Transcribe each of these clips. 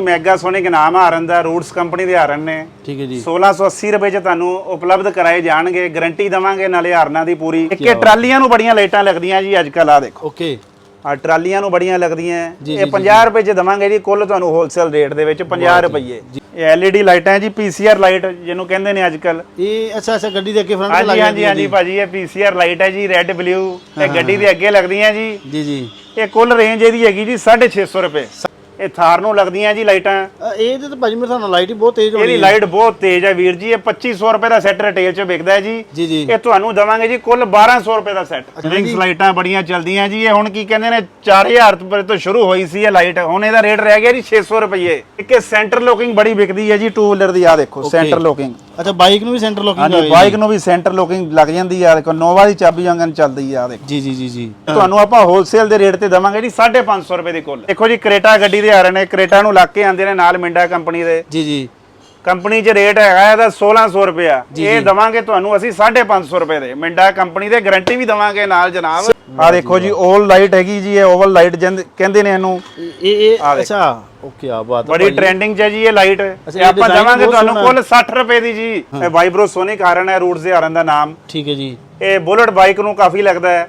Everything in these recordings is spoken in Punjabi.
ਮੈਗਾ ਸੋਨਿਕ ਨਾਮ ਹਾਰਨ ਦਾ ਰੂਟਸ ਕੰਪਨੀ ਦੇ ਹਾਰਨ ਨੇ। ਠੀਕ ਹੈ ਜੀ। 1680 ਰੁਪਏ ਚ ਤੁਹਾਨੂੰ ਉਪਲਬਧ ਕਰਾਏ ਜਾਣਗੇ ਗਾਰੰਟੀ ਦਵਾਂਗੇ ਨਾਲੇ ਹਾਰਨਾਂ ਦੀ ਪੂਰੀ। ਇੱਕ ਇਹ ਟਰਾਲੀਆਂ ਨੂੰ ਬੜੀਆਂ ਲਾਈਟਾਂ ਲੱਗਦੀਆਂ ਜੀ ਅੱਜ ਕੱਲ ਆ ਦੇਖੋ। ਓਕੇ। ਆ ਟਰਾਲੀਆਂ ਨੂੰ ਬੜੀਆਂ ਲੱਗਦੀਆਂ। ਇਹ 50 ਰੁਪਏ ਚ ਦਵਾਂਗੇ ਜੀ ਕੁੱਲ ਤੁਹਾਨੂੰ ਹੋਲਸੇਲ ਰੇਟ ਦੇ ਵਿੱਚ 50 ਰੁਪਏ ਇਹ LED ਲਾਈਟਾਂ ਹੈ ਜੀ ਪੀਸੀਆਰ ਲਾਈਟ ਜਿਹਨੂੰ ਕਹਿੰਦੇ ਨੇ ਅੱਜ ਕੱਲ ਇਹ ਅੱਛਾ ਅੱਛਾ ਗੱਡੀ ਦੇ ਅੱਗੇ ਫਰੰਟ ਤੇ ਲੱਗ ਹਾਂਜੀ ਹੈ ਹਾਂਜੀ ਭਾਜੀ ਇਹ ਪੀਸੀਆਰ ਲਾਈਟ ਹੈ ਜੀ ਰੈੱਡ ਬਲੂ ਇਹ ਗੱਡੀ ਦੇ ਅੱਗੇ ਲੱਗਦੀਆਂ ਜੀ। ਜੀ ਜੀ। ਇਹ ਕੁੱਲ ਰੇਂਜ ਇਹਦੀ ਹੈਗੀ ਜੀ 650 ਰੁਪਏ। ਇਹ ਥਾਰ ਨੂੰ ਲੱਗਦੀਆਂ ਜੀ ਲਾਈਟਾਂ। ਅ, ਇਹ ਤੇ ਤਾਂ ਭਾਜੀ ਮੇਰੇ ਹਿਸਾਬ ਨਾਲ ਲਾਈਟ ਹੀ ਬਹੁਤ ਤੇਜ਼ ਹੋਣੀ ਇਹਦੀ ਲਾਈਟ ਬਹੁਤ ਤੇਜ਼ ਹੈ ਵੀਰ ਜੀ ਇਹ 2500 ਰੁਪਏ ਦਾ ਸੈੱਟ ਰਿਟੇਲ 'ਚ ਵਿਕਦਾ ਹੈ ਜੀ। ਜੀ ਜੀ। ਇਹ ਤੁਹਾਨੂੰ ਦਵਾਂਗੇ ਜੀ ਕੁੱਲ 1200 ਰੁਪਏ ਦਾ ਸੈੱਟ। ਰਿੰਗਸ ਲਾਈਟਾਂ ਬੜੀਆਂ ਚੱਲਦੀਆਂ ਜੀ ਇਹ ਹੁਣ ਕੀ ਕਹਿੰਦੇ ਨੇ 4000 ਰੁਪਏ ਤੋਂ ਸ਼ੁਰੂ ਹੋਈ ਸੀ ਇਹ ਲਾਈਟ। ਹੁਣ ਇਹਦਾ ਰੇਟ ਰਹਿ ਗਿਆ ਜੀ 600 ਰੁਪਏ। ਇੱਕ ਇਹ ਸੈਂਟਰ ਲੋਕਿੰਗ ਬੜੀ ਵਿਕਦੀ ਹੈ ਜੀ ਟੂ ਵੀਲਰ ਦੀ ਆ ਦੇਖੋ ਸੈਂਟਰ ਲੋਕਿੰਗ ਅੱਛਾ ਬਾਈਕ ਨੂੰ ਵੀ ਸੈਂਟਰ ਲੋਕਿੰਗ ਹਾਂਜੀ ਬਾਈਕ ਨੂੰ ਵੀ ਸੈਂਟਰ ਲੋਕਿੰਗ ਲੱਗ ਜਾਂਦੀ ਆ ਦੇਖੋ ਨੋਵਾ ਦੀ ਚਾਬੀ ਵਾਂਗਨ ਚੱਲਦੀ ਆ ਦੇਖੋ। ਜੀ ਜੀ ਜੀ ਜੀ। ਤੁਹਾਨੂੰ ਆਪਾਂ ਹੋਲਸੇਲ ਦੇ ਰੇਟ ਤੇ ਦਵਾਂਗੇ ਜੀ 550 ਰੁਪਏ ਦੀ ਕੁੱਲ। ਦੇਖੋ ਜੀ ਕਰੇਟਾ ਗੱਡੀ ਦੇ ਆ ਰਹੇ ਨੇ ਕਰੇਟਾ ਨੂੰ ਲੱਗ ਕੇ ਆਉਂਦੇ ਨੇ ਨਾਲ ਮਿੰਡਾ ਕੰਪਨੀ ਦੇ। ਜੀ ਜੀ। ਕੰਪਨੀ 'ਚ ਰੇਟ ਹੈਗਾ ਇਹਦਾ 1600 ਰੁਪਿਆ ਇਹ ਦਵਾਂਗੇ ਤੁਹਾਨੂੰ ਅਸੀਂ 550 ਰੁਪਏ ਦੇ। ਮਿੰਡਾ ਕੰਪਨੀ ਦੇ ਗਾਰੰਟੀ ਵੀ ਦਵਾਂਗੇ ਨਾਲ ਜਨਾਬ। ਆ ਦੇਖੋ ਜੀ 올 ਲਾਈਟ ਹੈਗੀ ਜੀ ਇਹ ਓਵਲ ਲਾਈਟ ਕਹਿੰਦੇ ਨੇ ਇਹਨੂੰ। ਇਹ ਇਹ ਅੱਛਾ ਓਕੇ ਆ ਬਾਤ ਬੜੀ ਟ੍ਰੈਂਡਿੰਗ 'ਚ ਹੈ ਜੀ ਇਹ ਲਾਈਟ ਇਹ ਆਪਾਂ ਦਵਾਂਗੇ ਤੁਹਾਨੂੰ ਕੁੱਲ 60 ਰੁਪਏ ਦੀ ਜੀ। ਇਹ ਵਾਈਬਰੋ ਸੋਨਿਕ ਹਾਰਨ ਹੈ ਰੂਟਸ ਦੇ ਹਾਰਨ ਦਾ ਨਾਮ। ਠੀਕ ਹੈ ਜੀ। ਇਹ ਬੁਲਟ ਬਾਈਕ ਨੂੰ ਕਾਫੀ ਲੱਗਦਾ ਹਾਂ।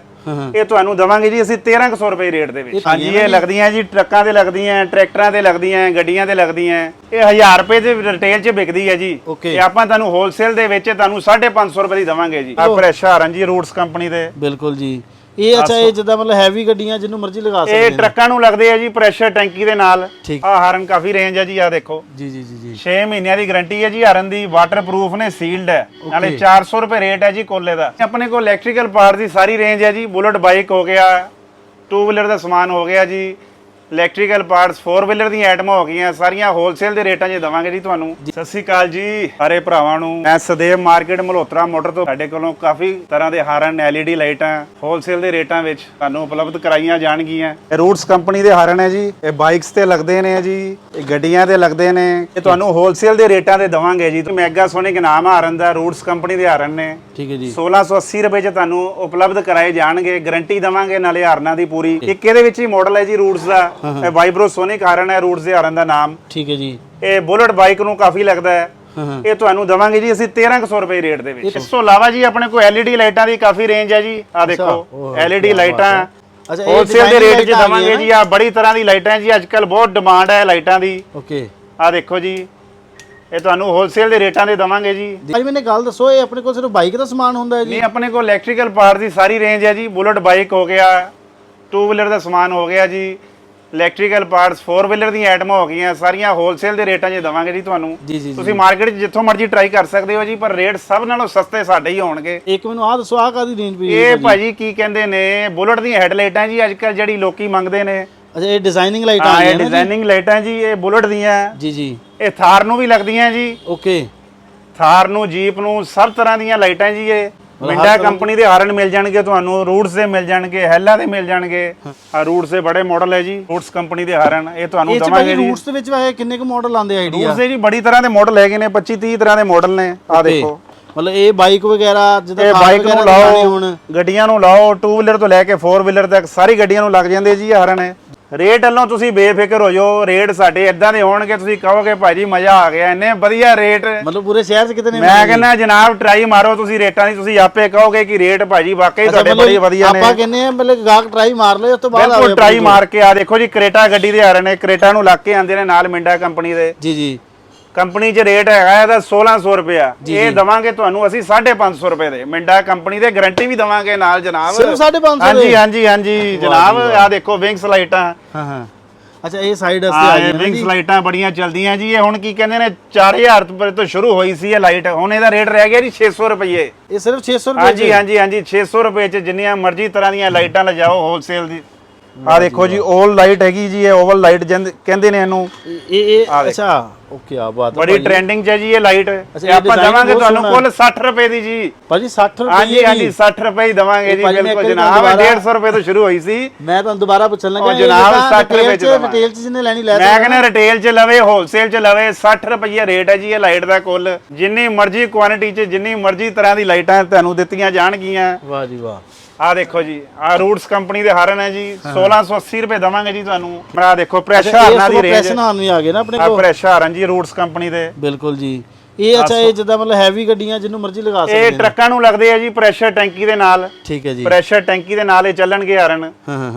ਇਹ ਤੁਹਾਨੂੰ ਦਵਾਂਗੇ ਜੀ ਅਸੀਂ 1300 ਰੁਪਏ ਰੇਟ ਦੇ ਵਿੱਚ। ਹਾਂਜੀ ਇਹ ਲੱਗਦੀਆਂ ਜੀ ਟਰੱਕਾਂ ਤੇ ਲੱਗਦੀਆਂ ਟਰੈਕਟਰਾਂ ਤੇ ਲੱਗਦੀਆਂ ਗੱਡੀਆਂ ਤੇ ਲੱਗਦੀਆਂ। ਇਹ 1000 ਰੁਪਏ ਦੇ ਰਿਟੇਲ 'ਚ ਵਿਕਦੀ ਹੈ ਜੀ. ਤੇ ਆਪਾਂ ਤੁਹਾਨੂੰ ਹੋਲਸੇਲ ਦੇ ਵਿੱਚ ਤੁਹਾਨੂੰ 550 ਰੁਪਏ ਦੀ ਦਵਾਂਗੇ ਜੀ। ਆ ਪ੍ਰੈਸ਼ ਹਾਰਨ ਜੀ ਰੂਟਸ ਕੰਪਨੀ ਦੇ। ਬਿਲਕੁਲ ਜੀ। ਇਹ ਅੱਛਾ ਇਹ ਜਿੱਦਾਂ ਮਤਲਬ ਹੈਵੀ ਗੱਡੀਆਂ ਜਿਹਨੂੰ ਮਰਜ਼ੀ ਲਗਾ ਸਕਦੇ ਇਹ ਟਰੱਕਾਂ ਨੂੰ ਲੱਗਦੇ ਆ ਜੀ ਪ੍ਰੈਸ਼ਰ ਟੈਂਕੀ ਦੇ ਨਾਲ। ਠੀਕ। ਆ ਹਾਰਨ ਕਾਫੀ ਰੇਂਜ ਹੈ ਜੀ ਆ ਦੇਖੋ। ਜੀ ਜੀ ਜੀ ਜੀ। 6 ਮਹੀਨਿਆਂ ਦੀ ਗਾਰੰਟੀ ਹੈ ਜੀ ਹਾਰਨ ਦੀ ਵਾਟਰਪ੍ਰੂਫ ਨੇ ਸੀਲਡ ਹੈ। ਨਾਲੇ 400 ਰੁਪਏ ਰੇਟ ਹੈ ਜੀ ਕੋਲੇ ਦਾ। ਆਪਣੇ ਕੋਲ ਇਲੈਕਟ੍ਰੀਕਲ ਪਾਰਟ ਦੀ ਸਾਰੀ ਰੇਂਜ ਹੈ ਜੀ ਬੁਲਟ ਬਾਈਕ ਹੋ ਗਿਆ ਟੂ ਵੀਲਰ ਦਾ ਸਮਾਨ ਹੋ ਗਿਆ ਜੀ ਇਲੈਕਟ੍ਰੀਕਲ ਪਾਰਟਸ 4 ਵੀਲਰ ਦੀਆਂ ਆਈਟਮਾਂ ਹੋ ਗਈਆਂ ਸਾਰੀਆਂ ਹੋਲਸੇਲ ਦੇ ਰੇਟਾਂ 'ਚ ਦਵਾਂਗੇ ਜੀ ਤੁਹਾਨੂੰ। ਸਤਿ ਸ਼੍ਰੀ ਅਕਾਲ ਜੀ ਸਾਰੇ ਭਰਾਵਾਂ ਨੂੰ। ਮੈਂ ਸਦੇਵ ਮਾਰਕੀਟ ਮਲਹੋਤਰਾ ਮੋਟਰ ਤੋਂ। ਸਾਡੇ ਕੋਲੋਂ ਕਾਫੀ ਤਰ੍ਹਾਂ ਦੇ ਹਾਰਨ LED ਲਾਈਟਾਂ ਹੋਲਸੇਲ ਦੇ ਰੇਟਾਂ ਵਿੱਚ ਤੁਹਾਨੂੰ ਉਪਲਬਧ ਕਰਾਈਆਂ ਜਾਣਗੀਆਂ। ਇਹ ਰੂਟਸ ਕੰਪਨੀ ਦੇ ਹਾਰਨ ਹੈ ਜੀ। ਇਹ ਬਾਈਕਸ ਤੇ ਲੱਗਦੇ ਨੇ ਜੀ। ਇਹ ਗੱਡੀਆਂ ਤੇ ਲੱਗਦੇ ਨੇ। ਇਹ ਤੁਹਾਨੂੰ ਹੋਲਸੇਲ ਦੇ ਰੇਟਾਂ ਤੇ ਦਵਾਂਗੇ ਜੀ। ਮੈਗਾ ਸੋਨਿਕ ਨਾਮ ਹਾਰਨ ਦਾ ਰੂਟਸ ਕੰਪਨੀ ਦੇ ਹਾਰਨ ਨੇ। ਠੀਕ ਹੈ ਜੀ। 1680 ਰੁਪਏ ਚ ਤੁਹਾਨੂੰ ਉਪਲਬਧ ਕਰਾਏ ਜਾਣਗੇ। ਗਾਰੰਟੀ ਦਵਾਂਗੇ ਨਾਲੇ ਹਾਰਨਾਂ ਦੀ ਪੂਰੀ। ਇੱਕ ਇਹਦੇ ਵਿੱਚ ਹੀ ਮਾਡਲ ਹੈ ਜੀ ਰੂਟਸ ਦਾ। ਇਹ ਵਾਈਬਰੋ ਸੋਨਿਕ ਹਾਰਨ ਹੈ ਰੂਟਸ ਦੇ ਹਾਰਨ ਦਾ ਨਾਮ। ਠੀਕ ਹੈ ਜੀ। ਇਹ ਬੁਲਟ ਬਾਈਕ ਨੂੰ ਕਾਫੀ ਲੱਗਦਾ ਹੈ। ਇਹ ਤੁਹਾਨੂੰ ਦਵਾਂਗੇ ਜੀ ਅਸੀਂ 1300 ਰੁਪਏ ਰੇਟ ਦੇ ਵਿੱਚ। ਇਸ ਤੋਂ ਇਲਾਵਾ ਜੀ ਆਪਣੇ ਕੋਲ LED ਲਾਈਟਾਂ ਦੀ ਕਾਫੀ ਰੇਂਜ ਹੈ ਜੀ। ਆ ਦੇਖੋ LED ਲਾਈਟਾਂ। ਅੱਛਾ, ਇਹ ਹੋਲਸੇਲ ਦੇ ਰੇਟ 'ਚ ਦਵਾਂਗੇ ਜੀ ਆ ਬੜੀ ਤਰ੍ਹਾਂ ਦੀ ਲਾਈਟਾਂ ਹੈ ਜੀ। ਅੱਜ ਕੱਲ ਬਹੁਤ ਡਿਮਾਂਡ ਹੈ ਲਾਈਟਾਂ ਦੀ। ਓਕੇ। ਆ ਦੇਖੋ ਜੀ। ਇਹ ਤੁਹਾਨੂੰ ਹੋਲਸੇਲ ਦੇ ਰੇਟਾਂ ਦੇ ਦਵਾਂਗੇ ਜੀ। ਭਾਈ ਮੈਨੂੰ ਗੱਲ ਦੱਸੋ ਇਹ ਆਪਣੇ ਕੋਲ ਸਿਰਫ ਬਾਈਕ ਦਾ ਸਮਾਨ ਹੁੰਦਾ ਹੈ ਜੀ? ਨਹੀਂ ਆਪਣੇ ਕੋਲ ਇਲੈਕਟ੍ਰੀਕਲ ਪਾਰਟ ਦੀ ਸਾਰੀ ਰੇਂਜ ਹੈ ਜੀ। ਬੁਲਟ ਬਾਈਕ ਹੋ ਗਿਆ ਟੂ ਵੀਲਰ ਦਾ ਸਮਾਨ ਹੋ ਗਿਆ ਜੀ। ਇਲੈਕਟ੍ਰੀਕਲ ਪਾਰਟਸ 4 ਵੀਲਰ ਦੀਆਂ ਆਈਟਮਾਂ ਹੋ ਗਈਆਂ ਸਾਰੀਆਂ ਹੋਲਸੇਲ ਦੇ ਰੇਟਾਂ 'ਚ ਦਵਾਂਗੇ ਜੀ ਤੁਹਾਨੂੰ। ਜੀ ਜੀ ਜੀ। ਤੁਸੀਂ ਮਾਰਕੀਟ 'ਚ ਜਿੱਥੋਂ ਮਰਜ਼ੀ ਟਰਾਈ ਕਰ ਸਕਦੇ ਹੋ ਜੀ ਪਰ ਰੇਟ ਸਭ ਨਾਲੋਂ ਸਸਤੇ ਸਾਡੇ ਹੀ ਹੋਣਗੇ। ਇੱਕ ਮੈਨੂੰ ਆਹ ਦੱਸੋ ਆਹ ਕਾਦੀ ਰੇਂਜ ਪਈ ਇਹ ਭਾਜੀ? ਕੀ ਕਹਿੰਦੇ ਨੇ ਬੁਲਟ ਦੀਆਂ ਹੈਡਲਾਈਟਾਂ ਜੀ ਅੱਜ ਕੱਲ ਜਿਹੜੀ ਲੋਕੀ ਮੰਗਦੇ ਨੇ। ਅੱਛਾ ਇਹ ਡਿਜ਼ਾਈਨਿੰਗ ਲਾਈਟਾਂ ਆ ਇਹ ਡਿਜ਼ਾਈਨਿੰਗ ਲਾਈਟਾਂ ਜੀ? ਇਹ ਬੁਲਟ ਦੀਆਂ। ਜੀ ਜੀ। ਇਹ ਥਾਰ ਨੂੰ ਵੀ ਲੱਗਦੀਆਂ ਜੀ। ਓਕੇ ਥਾਰ ਨੂੰ ਜੀਪ ਨੂੰ ਸਭ ਤਰ੍ਹਾਂ ਦੀਆਂ ਲਾਈਟਾਂ ਜੀ ਇਹ। ਮਿੰਡਾ ਕੰਪਨੀ ਦੇ ਹਾਰਨ ਮਿਲ ਜਾਣਗੇ ਤੁਹਾਨੂੰ ਰੂਟਸ ਦੇ ਮਿਲ ਜਾਣਗੇ ਹੈਲਾ ਦੇ ਮਿਲ ਜਾਣਗੇ। ਆ ਰੂਟਸ ਦੇ ਬੜੇ ਮਾਡਲ ਹੈ ਜੀ ਰੂਟਸ ਕੰਪਨੀ ਦੇ ਹਾਰਨ ਇਹ ਤੁਹਾਨੂੰ ਦਵਾਂਗੇ ਜੀ। ਰੂਟਸ ਦੇ ਵਿੱਚ ਵੈਸੇ ਕਿੰਨੇ ਕੁ ਮਾਡਲ ਆਉਂਦੇ ਆਈਡੀਆ ਰੂਟਸ ਦੇ ਜੀ ਬੜੀ ਤਰ੍ਹਾਂ ਦੇ ਮਾਡਲ ਹੈਗੇ ਨੇ 25 30 ਤਰ੍ਹਾਂ ਦੇ ਮਾਡਲ ਨੇ ਆ ਦੇਖੋ। ਮਤਲਬ ਇਹ ਬਾਈਕ ਵਗੈਰਾ ਜਿੱਦਾਂ ਬਾਈਕ ਨੂੰ ਲਾਓ ਹੋਣ। ਗੱਡੀਆਂ ਨੂੰ ਲਾਓ ਟੂ ਵੀਲਰ ਤੋਂ ਲੈ ਕੇ 4 ਵੀਲਰ ਤੱਕ ਸਾਰੀ ਗੱਡੀਆਂ ਨੂੰ ਲੱਗ ਜਾਂਦੇ ਜੀ ਹਾਰਨ ਹੈ। ਰੇਟ ਵੱਲੋਂ ਤੁਸੀਂ ਬੇਫਿਕਰ ਹੋ ਜਾਓ ਰੇਟ ਸਾਡੇ ਇਦਾਂ ਦੇ ਹੋਣਗੇ ਤੁਸੀਂ ਕਹੋਗੇ ਭਾਜੀ ਮਜ਼ਾ ਆ ਗਿਆ ਇੰਨੇ ਵਧੀਆ ਰੇਟ। ਮਤਲਬ ਪੂਰੇ ਸ਼ਹਿਰ 'ਚ ਕਿਤੇ ਨਹੀਂ ਮੈਂ ਕਹਿੰਦਾ ਜਨਾਬ ਟਰਾਈ ਮਾਰੋ ਤੁਸੀਂ ਰੇਟਾਂ ਦੀ ਤੁਸੀਂ ਆਪੇ ਕਹੋਗੇ ਕਿ ਰੇਟ ਭਾਜੀ ਵਾਕਈ ਤੁਹਾਡੇ ਬੜੇ ਵਧੀਆ ਨੇ। ਆਪਾਂ ਕਹਿੰਦੇ ਆ ਮਤਲਬ ਗਾਹਕ ਟਰਾਈ ਮਾਰ ਲਏ ਉਸ ਤੋਂ ਬਾਅਦ ਬਿਲਕੁਲ ਟਰਾਈ ਮਾਰ ਕੇ ਆ ਦੇਖੋ ਜੀ ਕਰੇਟਾ ਗੱਡੀ ਦੇ ਆ ਰਹੇ ਨੇ ਕਰੇਟਾ ਨੂੰ ਲੱਗ ਕੇ ਆਉਂਦੇ ਨੇ ਨਾਲ ਮਿੰਡਾ ਕੰਪਨੀ ਦੇ। ਜੀ ਜੀ। ਕੰਪਨੀ 'ਚ ਰੇਟ ਹੈਗਾ ਇਹਦਾ 1600 ਰੁਪਿਆ ਇਹ ਦਵਾਂਗੇ ਤੁਹਾਨੂੰ ਅਸੀਂ 550 ਰੁਪਏ ਦੇ। ਮਿੰਡਾ ਕੰਪਨੀ ਦੇ ਗਾਰੰਟੀ ਵੀ ਦਵਾਂਗੇ ਨਾਲ ਜਨਾਬ। ਸਿਰਫ 550 ਹਾਂਜੀ ਹਾਂਜੀ ਹਾਂਜੀ ਜਨਾਬ ਆ ਦੇਖੋ ਵਿੰਗਸ ਲਾਈਟਾਂ ਹਾਂ ਹਾਂ। ਅੱਛਾ ਇਹ ਸਾਈਡ ਵਾਸਤੇ ਆ ਨਾ ਵਿੰਗਸ ਲਾਈਟਾਂ ਬੜੀਆਂ ਚੱਲਦੀਆਂ ਜੀ। ਇਹ ਹੁਣ ਕੀ ਕਹਿੰਦੇ ਨੇ 4000 ਰੁਪਏ ਤੋਂ ਸ਼ੁਰੂ ਹੋਈ ਸੀ ਇਹ ਲਾਈਟ। ਹੁਣ ਇਹਦਾ ਰੇਟ ਰਹਿ ਗਿਆ ਜੀ 600 ਰੁਪਏ। ਇਹ ਸਿਰਫ 600 ਰੁਪਏ ਹਾਂਜੀ ਹਾਂਜੀ ਹਾਂਜੀ 600 ਰੁਪਏ ਚ ਜਿੰਨੀਆਂ ਮਰਜ਼ੀ ਤਰ੍ਹਾਂ ਦੀਆਂ ਲਾਈਟਾਂ ਲਜਾਓ ਹੋਲਸੇਲ ਦੀ। ਆ ਦੇਖੋ ਜੀ ਓਲ ਲਾਈਟ ਹੈਗੀ ਜੀ ਇਹ ਓਵਲ ਲਾਈਟ ਕਹਿੰਦੇ ਨੇ ਇਹਨੂੰ। ਇਹ ਇਹ ਅੱਛਾ ਓਕੇ ਆ ਬਾਤ ਬੜੀ ਟ੍ਰੈਂਡਿੰਗ ਚ ਹੈ ਜੀ ਇਹ ਲਾਈਟ ਆਪਾਂ ਦਵਾਂਗੇ ਤੁਹਾਨੂੰ। ਕੁੱਲ 60 ਰੁਪਏ ਦੀ ਜੀ। ਭਾਜੀ 60 ਰੁਪਏ ਹਾਂਜੀ ਹਾਂਜੀ 60 ਰੁਪਏ ਹੀ ਦਵਾਂਗੇ ਜੀ ਬਿਲਕੁਲ ਜਨਾਬ। ਦੁਬਾਰਾ- 150 ਰੁਪਏ ਤੋਂ ਸ਼ੁਰੂ ਹੋਈ ਸੀ। ਮੈਂ ਤੁਹਾਨੂੰ ਦੁਬਾਰਾ ਪੁੱਛਣ ਲੱਗਾ ਜਨਾਬ 60 ਰੁਪਏ ਚ। ਰਿਟੇਲ 'ਚ ਜਿਹਨੇ ਲੈਣੀ ਲੈ ਮੈਂ ਕਹਿੰਦਾ ਰਿਟੇਲ ਚ ਲਵੇ ਹੋਲਸੇਲ ਚ ਲਵੇ 60 ਰੁਪਏ ਰੇਟ ਹੈ ਜੀ ਇਹ ਲਾਈਟ ਦਾ ਕੁੱਲ। ਜਿੰਨੀ ਮਰਜ਼ੀ ਕੁਆਂਟੀਟੀ ਚ ਜਿੰਨੀ ਮਰਜ਼ੀ ਤਰ੍ਹਾਂ ਦੀ ਲਾਈਟਾਂ ਤੁਹਾਨੂੰ ਦਿੱਤੀਆਂ ਜਾਣਗੀਆਂ। ਵਾਹ ਜੀ ਵਾਹ। ਆ ਦੇਖੋ ਜੀ ਆ ਰੂਟਸ ਕੰਪਨੀ ਦੇ ਹਾਰਨ ਹੈ ਜੀ। 1680 ਰੁਪਏ ਦਵਾਂਗੇ ਜੀ ਤੁਹਾਨੂੰ। ਆ ਦੇਖੋ ਪ੍ਰੈਸ਼ਰ ਹਾਰਨਾਂ ਦੀ ਰੇਂਜ ਪ੍ਰੈਸ ਨਾਲ ਵੀ ਆ ਗਏ ਨਾ ਆਪਣੇ ਆ ਕੋਲ? ਪ੍ਰੈਸ਼ਰ ਹਾਰਨ ਜੀ ਰੂਟਸ ਕੰਪਨੀ ਦੇ। ਬਿਲਕੁਲ ਜੀ। ਇਹ ਅੱਛਾ ਇਹ ਜਿੱਦਾਂ ਮਤਲਬ ਹੈਵੀ ਗੱਡੀਆਂ ਜਿਹਨੂੰ ਮਰਜ਼ੀ ਲਗਾ ਸਕਦੇ ਇਹ ਟਰੱਕਾਂ ਨੂੰ ਲੱਗਦੇ ਆ ਜੀ ਪ੍ਰੈਸ਼ਰ ਟੈਂਕੀ ਦੇ ਨਾਲ। ਠੀਕ ਹੈ ਜੀ। ਪ੍ਰੈਸ਼ਰ ਟੈਂਕੀ ਦੇ ਨਾਲ ਇਹ ਚੱਲਣਗੇ ਹਾਰਨ।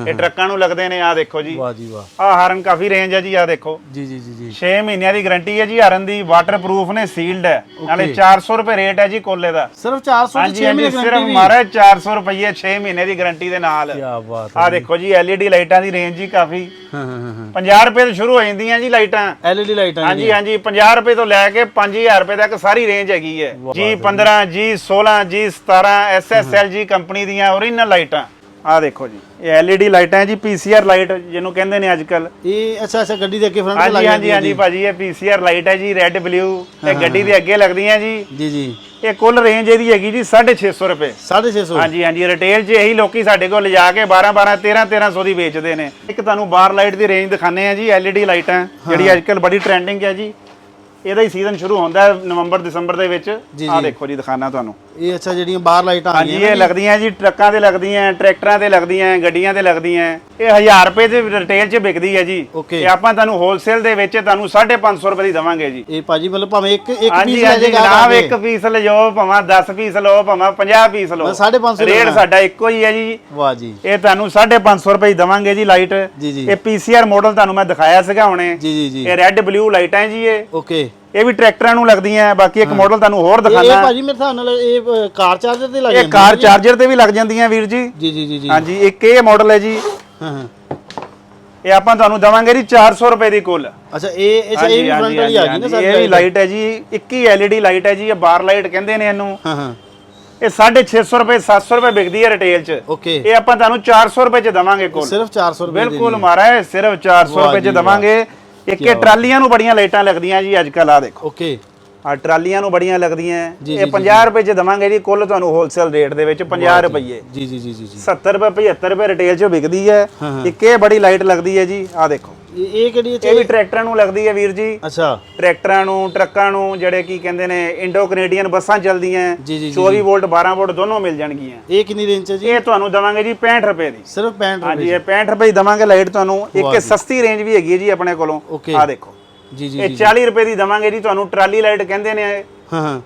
ਇਹ ਟਰੱਕਾਂ ਨੂੰ ਲੱਗਦੇ ਨੇ ਆ ਦੇਖੋ ਜੀ। ਵਾਹ ਜੀ ਵਾਹ। ਆ ਹਾਰਨ ਕਾਫੀ ਰੇਂਜ ਹੈ ਜੀ ਆ ਦੇਖੋ। ਜੀ ਜੀ ਜੀ ਜੀ। 6 ਮਹੀਨਿਆਂ ਦੀ ਗਾਰੰਟੀ ਹੈ ਜੀ ਹਾਰਨ ਦੀ ਵਾਟਰਪ੍ਰੂਫ ਨੇ ਸੀਲਡ ਹੈ। ਨਾਲੇ 400 ਰੁਪਏ ਰੇਟ ਹੈ ਜੀ ਕੋਲੇ ਦਾ। ਸਿਰਫ 400 ਤੇ ਹਾਂਜੀ 6 ਹਾਂਜੀ ਮਹੀਨੇ ਸਿਰਫ ਮਾਰਾ 400 ਰੁਪਏ 6 ਮਹੀਨੇ ਦੀ ਗਾਰੰਟੀ ਦੇ ਨਾਲ। ਕੀ ਬਾਤ ਆ ਦੇਖੋ ਜੀ LED ਲਾਈਟਾਂ ਦੀ ਰੇਂਜ ਜੀ ਕਾਫੀ। ਹਾਂ ਹਾਂ ਹਾਂ 50 ਰੁਪਏ ਤੋਂ ਸ਼ੁਰੂ ਹੋ ਜਾਂਦੀਆਂ ਜੀ ਲਾਈਟਾਂ। ਐਲਈਡੀ ਲਾਈਟਾਂ ਹਾਂਜੀ ਹਾਂਜੀ 50 ਰੁਪਏ ਤੋਂ ਲੈ ਕੇ 5000 ਰੁਪਏ ਤੱਕ ਸਾਰੀ ਰੇਂਜ ਹੈਗੀ ਹੈ। ਜੀ 15 ਜੀ 16 ਜੀ 17 SSL ਜੀ ਕੰਪਨੀ ਦੀਆਂ ਓਰੀਜਨਲ ਲਾਈਟਾਂ ਆ ਦੇਖੋ ਜੀ। ਇਹ LED ਲਾਈਟਾਂ ਹੈ ਜੀ PCR ਲਾਈਟ ਜਿਹਨੂੰ ਕਹਿੰਦੇ ਨੇ ਅੱਜ ਕੱਲ ਇਹ ਅੱਛਾ ਅੱਛਾ ਗੱਡੀ ਦੇ ਅੱਗੇ ਫਰੰਟ ਤੇ ਹਾਂਜੀ ਹਾਂਜੀ ਹੈ ਹਾਂਜੀ ਭਾਜੀ ਇਹ PCR ਲਾਈਟ ਹੈ ਜੀ ਰੈੱਡ ਬਲੂ ਇਹ ਗੱਡੀ ਦੇ ਅੱਗੇ ਲੱਗਦੀਆਂ ਜੀ। ਜੀ ਜੀ। ਇਹ ਕੁੱਲ ਰੇਂਜ ਇਹਦੀ ਹੈਗੀ ਜੀ 650 ਰੁਪਏ। 650 ਹਾਂਜੀ ਹਾਂਜੀ ਰਿਟੇਲ 'ਚ ਇਹੀ ਲੋਕੀ ਸਾਡੇ ਕੋਲ ਲਿਜਾ ਕੇ 12 12 13 1300 ਦੀ ਵੇਚਦੇ ਨੇ। ਇੱਕ ਤੁਹਾਨੂੰ ਬਾਰ ਲਾਈਟ ਦੀ ਰੇਂਜ ਦਿਖਾਣੇ ਆ ਜੀ LED ਲਾਈਟਾਂ ਜਿਹੜੀ ਅੱਜ ਕੱਲ ਬੜੀ ਟ੍ਰੈਂਡਿੰਗ ਹੈ ਜੀ। ਇਹਦਾ ਹੀ ਸੀਜ਼ਨ ਸ਼ੁਰੂ ਹੁੰਦਾ ਹੈ ਨਵੰਬਰ ਦਸੰਬਰ ਦੇ ਵਿੱਚ। ਆਹ ਦੇਖੋ ਜੀ ਦਿਖਾਣਾ ਤੁਹਾਨੂੰ। ਇਹ ਅੱਛਾ ਜਿਹੜੀਆਂ ਬਾਹਰ ਲਾਈਟਾਂ ਆ ਹਾਂਜੀ ਗਈਆਂ ਇਹ ਲੱਗਦੀਆਂ ਜੀ ਟਰੱਕਾਂ ਤੇ ਲੱਗਦੀਆਂ ਟਰੈਕਟਰਾਂ ਤੇ ਲੱਗਦੀਆਂ ਗੱਡੀਆਂ ਤੇ ਲੱਗਦੀਆਂ। ਇਹ 1000 ਰੁਪਏ ਦੇ ਰਿਟੇਲ 'ਚ ਵਿਕਦੀ ਹੈ ਜੀ। Okay. ਇਹ ਆਪਾਂ ਤੁਹਾਨੂੰ ਹੋਲਸੇਲ ਦੇ ਵਿੱਚ ਤੁਹਾਨੂੰ 550 ਰੁਪਏ ਦੀ ਦਵਾਂਗੇ ਜੀ। ਇਹ ਭਾਜੀ ਮਤਲਬ ਭਾਵੇਂ ਇੱਕ ਇੱਕ ਹਾਂਜੀ ਪੀਸ ਲੈ ਹਾਂਜੀ ਜਾਏਗਾ ਜਨਾਬ ਇੱਕ ਪੀਸ ਲਓ ਭਾਵੇਂ 10 ਪੀਸ ਲਓ ਭਾਵੇਂ 50 ਪੀਸ ਲਓ। ਬਸ 550 ਰੇਟ ਲੈਣਾ। ਸਾਡਾ ਇੱਕੋ ਹੀ ਹੈ ਜੀ। ਵਾਹ ਜੀ। ਇਹ ਤੁਹਾਨੂੰ 550 ਰੁਪਏ ਦੀ ਦਵਾਂਗੇ ਜੀ ਲਾਈਟ ਜੀ, ਜੀ। ਇਹ ਪੀਸੀਆਰ ਮਾਡਲ ਤੁਹਾਨੂੰ ਮੈਂ ਦਿਖਾਇਆ ਸੀਗਾ ਹੁਣੇ। ਜੀ ਜੀ ਜੀ। ਇਹ ਰੈੱਡ ਬਲੂ ਲਾਈਟਾਂ ਜੀ ਇਹ। ਓਕੇ ਇਹ ਵੀ ਟਰੈਕਟਰਾਂ ਨੂੰ ਲੱਗਦੀਆਂ ਬਾਕੀ ਇੱਕ ਮਾਡਲ ਤੁਹਾਨੂੰ ਹੋਰ ਇਹ ਦਿਖਾਣਾ ਭਾਜੀ ਮੇਰੇ ਹਿਸਾਬ ਨਾਲ ਇਹ ਕਾਰ ਚਾਰਜਰ ਤੇ ਲੱਗ ਇਹ ਜਾਂਦੀ ਕਾਰ ਚਾਰਜਰ ਤੇ ਵੀ ਲੱਗ ਜਾਂਦੀਆਂ ਵੀਰ ਜੀ। ਜੀ ਜੀ ਜੀ ਜੀ। ਹਾਂਜੀ ਇੱਕ ਇਹ ਮਾਡਲ ਹੈ ਜੀ। ਹਾਂ। ਹਾਂ ਇਹ ਆਪਾਂ ਤੁਹਾਨੂੰ ਦਵਾਂਗੇ ਜੀ 400 ਰੁਪਏ ਦੀ ਕੁੱਲ। ਅੱਛਾ ਇਹ ਅੱਛਾ ਇਹ ਵੀ ਫਰੰਟ ਵਾਲੀ ਆ ਗਈ ਨਾ ਸਾਰੀ ਇਹ ਵੀ ਲਾਈਟ ਹੈ ਜੀ 21 LED ਲਾਈਟ ਹੈ ਜੀ ਇਹ ਬਾਰ ਲਾਈਟ ਕਹਿੰਦੇ ਨੇ ਇਹਨੂੰ। ਹਾਂ ਹਾਂ। ਇਹ 650 ਰੁਪਏ 700 ਰੁਪਏ ਵਿਕਦੀ ਹੈ ਰਿਟੇਲ 'ਚ। ਓਕੇ ਇਹ ਆਪਾਂ ਤੁਹਾਨੂੰ 400 ਰੁਪਏ 'ਚ ਦਵਾਂਗੇ ਕੁੱਲ। ਸਿਰਫ 400 ਰੁਪਏ ਬਿਲਕੁਲ ਮਹਾਰਾਜ ਸਿਰਫ 400 ਵਾਹ ਰੁਪਏ ਚ ਦਵਾਂਗੇ। ਇੱਕ ਇਹ ਟਰਾਲੀਆਂ ਨੂੰ ਬੜੀਆਂ ਲਾਈਟਾਂ ਲੱਗਦੀਆਂ ਜੀ ਅੱਜ ਕੱਲ ਆ ਦੇਖੋ। ਓਕੇ ਆ ਟਰਾਲੀਆਂ ਨੂੰ ਬੜੀਆਂ ਲੱਗਦੀਆਂ ਇਹ 50 ਰੁਪਏ ਚ ਦਵਾਂਗੇ ਜੀ ਕੁੱਲ ਤੁਹਾਨੂੰ ਹੋਲਸੇਲ ਰੇਟ ਦੇ ਵਿੱਚ 50 ਰੁਪਏ ਜੀ। ਜੀ ਜੀ ਜੀ ਜੀ 70 ਰੁਪਏ 75 ਰੁਪਏ ਰਿਟੇਲ 'ਚ ਵਿਕਦੀ ਹੈ। ਇੱਕ ਇਹ ਬੜੀ ਲਾਈਟ ਲੱਗਦੀ ਹੈ ਜੀ ਆ ਦੇਖੋ। ਇਹ ਕਿਹੜੀ ਇਹ ਵੀ ਟਰੈਕਟਰਾਂ ਨੂੰ ਲੱਗਦੀ ਹੈ ਵੀਰ ਜੀ। ਅੱਛਾ। ਟਰੈਕਟਰਾਂ ਨੂੰ ਟਰੱਕਾਂ ਨੂੰ ਜਿਹੜੇ ਕੀ ਕਹਿੰਦੇ ਨੇ ਇੰਡੋ ਕੈਨੇਡੀਅਨ ਬੱਸਾਂ ਚੱਲਦੀਆਂ ਜੀ, ਜੀ, ਜੀ, 24 ਵੋਲਟ 12 ਵੋਲਟ ਦੋਨੋਂ ਮਿਲ ਜਾਣਗੀਆਂ। ਇਹ ਕਿੰਨੀ ਰੇਂਜ ਹੈ ਜੀ? ਇਹ ਤੁਹਾਨੂੰ ਦਵਾਂਗੇ ਜੀ 65 ਰੁਪਏ ਦੀ। ਸਿਰਫ 65 ਹਾਂਜੀ ਰੁਪਏ ਇਹ 65 ਰੁਪਏ ਦਵਾਂਗੇ ਲਾਈਟ ਤੁਹਾਨੂੰ। ਇੱਕ ਸਸਤੀ ਰੇਂਜ ਵੀ ਹੈਗੀ ਹੈ ਜੀ ਆਪਣੇ ਕੋਲੋਂ. ਆ ਦੇਖੋ। ਜੀ ਜੀ ਇਹ 40 ਰੁਪਏ ਦੀ ਦਵਾਂਗੇ ਜੀ ਤੁਹਾਨੂੰ ਟਰਾਲੀ ਲਾਈਟ ਕਹਿੰਦੇ ਨੇ ਇਹ। ਹਾਂ ਹਾਂ।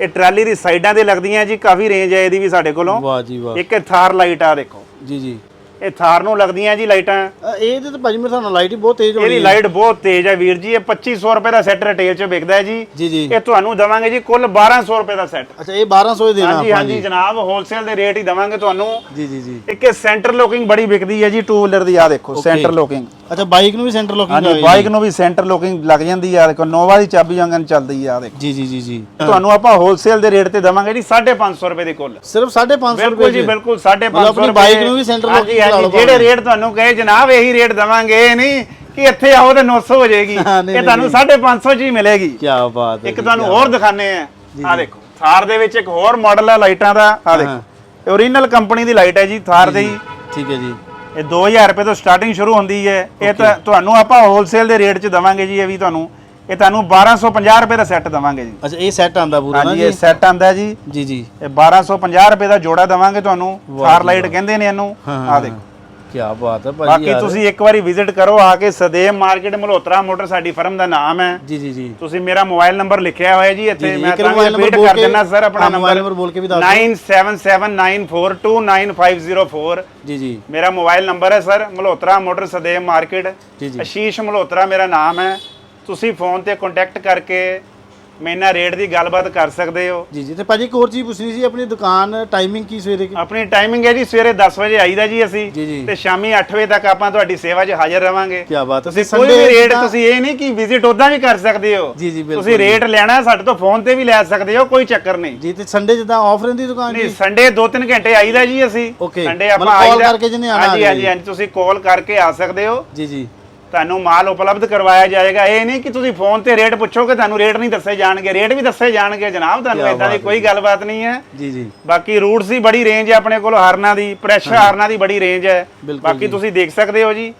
ਇਹ ਟਰਾਲੀ ਦੀ ਸਾਈਡਾਂ ਤੇ ਲੱਗਦੀਆਂ ਜੀ ਕਾਫੀ ਰੇਂਜ ਹੈ ਇਹਦੀ ਵੀ ਸਾਡੇ ਕੋਲੋਂ। ਵਾਹ ਜੀ ਵਾਹ। ਇੱਕ ਇਹ ਥਾਰ ਲਾਈਟ ਆ ਦੇਖੋ। ਜੀ ਜੀ। ਇਹ ਥਾਰ ਨੂੰ ਲੱਗਦੀਆਂ ਜੀ ਲਾਈਟਾਂ। ਅ, ਇਹਦੇ ਤਾਂ ਭਾਜੀ ਮੇਰੇ ਹਿਸਾਬ ਨਾਲ ਲਾਈਟ ਹੀ ਬਹੁਤ ਤੇਜ਼ ਹੋਣੀ ਇਹਦੀ ਲਾਈਟ ਬਹੁਤ ਤੇਜ਼ ਹੈ ਵੀਰ ਜੀ ਇਹ 2500 ਰੁਪਏ ਦਾ ਸੈੱਟ ਰਿਟੇਲ 'ਚ ਵਿਕਦਾ ਹੈ ਜੀ। ਜੀ ਜੀ। ਇਹ ਤੁਹਾਨੂੰ ਦਵਾਂਗੇ ਜੀ ਕੁੱਲ 1200 ਰੁਪਏ ਦਾ ਸੈੱਟ ਅੱਛਾ ਇਹ 1200 ਹੀ ਦੇਣਾ ਹਾਂਜੀ ਆਪਾਂ ਹਾਂਜੀ ਜਨਾਬ ਹੋਲਸੇਲ ਦੇ ਰੇਟ ਹੀ ਦਵਾਂਗੇ ਤੁਹਾਨੂੰ। ਜੀ ਜੀ ਜੀ। ਇੱਕ ਇਹ ਸੈਂਟਰ ਲੋਕਿੰਗ ਬੜੀ ਵਿਕਦੀ ਹੈ ਜੀ ਟੂ ਵੀਲਰ ਦੀ ਆ ਦੇਖੋ ਸੈਂਟਰ ਲੋਕਿੰਗ ਅੱਛਾ ਬਾਈਕ ਨੂੰ ਵੀ ਸੈਂਟਰ ਲੋਕਿੰਗ ਹਾਂਜੀ ਬਾਈਕ ਨੂੰ ਵੀ ਸੈਂਟਰ ਲੋਕਿੰਗ ਲੱਗ ਜਾਂਦੀ ਆ ਦੇਖੋ ਨੋਵਾ ਦੀ ਚਾਬੀ ਵਾਂਗਨ ਚੱਲਦੀ ਆ ਦੇਖੋ। ਜੀ ਜੀ ਜੀ ਜੀ। ਤੁਹਾਨੂੰ ਆਪਾਂ ਹੋਲਸੇਲ ਦੇ ਰੇਟ ਤੇ ਦਵਾਂਗੇ ਜੀ 550 ਰੁਪਏ ਦੀ ਕੁੱਲ। ਸਿਰਫ 550 ਬਿਲਕੁਲ ਰੁਪਏ ਜੀ ਚ। ਬਿਲਕੁਲ 550 ਮਤਲਬ ਆਪਣੀ ਰੁਪਏ। bike ਨੂੰ ਵੀ center ਹਾਂਜੀ, locking ਲਾ ਹਾਂਜੀ, ਲਓ ਜਿਹੜੇ ਭਾਵੇਂ। ਰੇਟ ਤੁਹਾਨੂੰ ਕਹੇ ਜਨਾਬ ਇਹੀ ਰੇਟ ਦਵਾਂਗੇ ਇਹ ਨਹੀਂ ਕਿ ਇੱਥੇ ਆਓ ਤੇ 900 ਹੋ ਜਾਏਗੀ। ਹਾਂ, ਨਹੀਂ, ਇਹ ਤੁਹਾਨੂੰ 550 ਚ ਹੀ ਮਿਲੇਗੀ। ਕੀ ਬਾਤ ਹੈ ਇੱਕ ਤੁਹਾਨੂੰ ਹੋਰ ਦਿਖਾਣੇ ਆ ਆ ਦੇਖੋ ਥਾਰ ਦੇ ਵਿੱਚ ਇੱਕ ਹੋਰ ਮਾਡਲ ਹੈ ਲਾਈਟਾਂ ਦਾ ਆ ਦੇਖੋ। ਓਰੀਜਨਲ ਕੰਪਨੀ ਦੀ ਲਾਈਟ ਹੈ ਜੀ ਥਾਰ ਦੀ ਠੀਕ ਹੈ ਜੀ। ਇਹ 2000 ਰੁਪਏ ਤੋਂ ਸਟਾਰਟਿੰਗ ਸ਼ੁਰੂ ਹੁੰਦੀ ਹੈ। ਇਹ ਤਾਂ ਤੁਹਾਨੂੰ ਆਪਾਂ ਹੋਲਸੇਲ ਦੇ ਰੇਟ 'ਚ ਦਵਾਂਗੇ ਜੀ ਇਹ ਵੀ ਤੁਹਾਨੂੰ। ਇਹ ਤੁਹਾਨੂੰ 1250 ਰੁਪਏ ਦਾ ਸੈੱਟ ਦਵਾਂਗੇ ਜੀ ਅੱਛਾ ਇਹ ਸੈੱਟ ਆਂਦਾ ਪੂਰਾ ਨਾ ਹਾਂਜੀ ਜੀ ਇਹ ਸੈੱਟ ਆਂਦਾ ਜੀ ਜੀ ਜੀ ਇਹ 1250 ਰੁਪਏ ਦਾ ਜੋੜਾ ਦਵਾਂਗੇ ਤੁਹਾਨੂੰ ਥਾਰ ਲਾਈਟ ਕਹਿੰਦੇ ਨੇ ਇਹਨੂੰ ਆ ਦੇਖੋ ਕੀ ਬਾਤ ਹੈ ਭਾਜੀ ਬਾਕੀ ਯਾਰ ਤੁਸੀਂ ਇੱਕ ਵਾਰੀ ਵਿਜ਼ਿਟ ਕਰੋ ਆ ਕੇ ਸਦੇਵ ਮਾਰਕੀਟ ਮਲਹੋਤਰਾ ਮੋਟਰ ਸਾਡੀ ਫਰਮ ਦਾ ਨਾਮ ਹੈ ਜੀ ਜੀ ਜੀ ਤੁਸੀਂ ਮੇਰਾ ਮੋਬਾਈਲ ਨੰਬਰ ਲਿਖਿਆ ਹੋਇਆ ਜੀ ਇੱਥੇ ਜੀ, ਮੈਂ ਇੱਕ ਵਾਰ ਤੁਹਾਨੂੰ mobile number ਰਿਪੀਟ ਬੋਲ ਕਰ ਕੇ- ਦਿੰਦਾ ਸਰ ਆਪਣਾ ਹਾਂ, mobile ਨੰਬਰ number ਬੋਲ ਕੇ ਵੀ ਦੱਸ ਦਿਓ। 9779429504 ਜੀ ਜੀ ਮੇਰਾ ਮੋਬਾਈਲ ਨੰਬਰ ਹੈ sir Malhotra motor Sadev market ਜੀ ਜੀ ਆਸ਼ੀਸ਼ ਮਲਹੋਤਰਾ ਮੇਰਾ ਨਾਮ ਹੈ ਤੁਸੀਂ ਫੋਨ ਤੇ ਕੰਟੈਕਟ ਕਰਕੇ ਮੇਰੇ ਨਾਲ ਰੇਟ ਦੀ ਗੱਲਬਾਤ ਕਰ ਸਕਦੇ ਹੋ। ਜੀ ਜੀ। ਤੇ ਭਾਜੀ ਇੱਕ ਹੋਰ ਚੀਜ਼ ਪੁੱਛਣੀ ਸੀ ਆਪਣੀ ਦੁਕਾਨ ਟਾਈਮਿੰਗ ਕੀ ਸਵੇਰੇ ਕੀ? ਆਪਣੀ ਟਾਈਮਿੰਗ ਹੈ ਜੀ ਸਵੇਰੇ 10 ਵਜੇ ਆਈਦਾ ਜੀ ਅਸੀਂ ਜੀ। ਤੇ ਸ਼ਾਮੀ 8 ਵਜੇ ਤੱਕ ਆਪਾਂ ਤੁਹਾਡੀ ਸੇਵਾ 'ਚ ਹਾਜ਼ਰ ਰਵਾਂਗੇ। ਕੀ ਬਾਤ ਹੈ। ਤੁਸੀਂ ਕੋਈ ਵੀ ਰੇਟ ਤੁਸੀਂ ਇਹ ਨਹੀਂ ਕਿ ਵਿਜ਼ਿਟ ਉਦਾਂ ਵੀ ਕਰ ਸਕਦੇ ਹੋ। ਜੀ, ਜੀ, ਬਿਲਕੁਲ ਤੁਸੀਂ ਰੇਟ ਲੈਣਾ ਸਾਡੇ ਤੋਂ ਫੋਨ ਤੇ ਵੀ ਲੈ ਸਕਦੇ ਹੋ ਕੋਈ ਚੱਕਰ ਨਹੀਂ। ਜੀ ਤੇ ਸੰਡੇ ਜਿੱਦਾਂ ਆਫ ਰਹਿੰਦੀ ਦੁਕਾਨ ਨਹੀਂ ਜੀ? ਸੰਡੇ 2-3 ਘੰਟੇ ਆਈਦਾ ਜੀ ਅਸੀਂ। Okay, ਸੰਡੇ ਮਤਲਬ call ਕਰਕੇ ਜਿਹਨੇ ਆਉਣਾ ਹਾਂਜੀ ਆ ਹਾਂਜੀ ਜਾਏ। ਹਾਂਜੀ ਤੁਸੀਂ ਕਾਲ ਕਰਕੇ ਆ ਸਕਦੇ ਹੋ। ਜੀ ਜੀ। ਤੁਹਾਨੂੰ ਮਾਲ ਉਪਲਬਧ ਕਰਵਾਇਆ ਜਾਏਗਾ। ਇਹ ਨਹੀਂ ਕਿ ਤੁਸੀਂ ਫੋਨ ਤੇ ਰੇਟ ਪੁੱਛੋਗੇ ਤੁਹਾਨੂੰ ਰੇਟ ਨਹੀਂ ਦੱਸੇ ਜਾਣਗੇ। ਰੇਟ ਵੀ ਦੱਸੇ ਜਾਣਗੇ ਜਨਾਬ। ਤੁਹਾਨੂੰ ਇਦਾਂ ਦੀ ਕੋਈ ਗੱਲਬਾਤ ਨਹੀਂ ਹੈ। ਜੀ ਜੀ। ਬਾਕੀ ਰੂਟਸ ਦੀ ਬੜੀ ਰੇਂਜ ਹੈ ਆਪਣੇ ਕੋਲ ਹਾਰਨਾਂ ਦੀ ਪ੍ਰੈਸ਼ਰ ਹਾਰਨਾਂ ਦੀ ਬੜੀ ਰੇਂਜ ਹੈ। ਬਾਕੀ ਤੁਸੀਂ ਦੇਖ ਸਕਦੇ ਹੋ ਜੀ।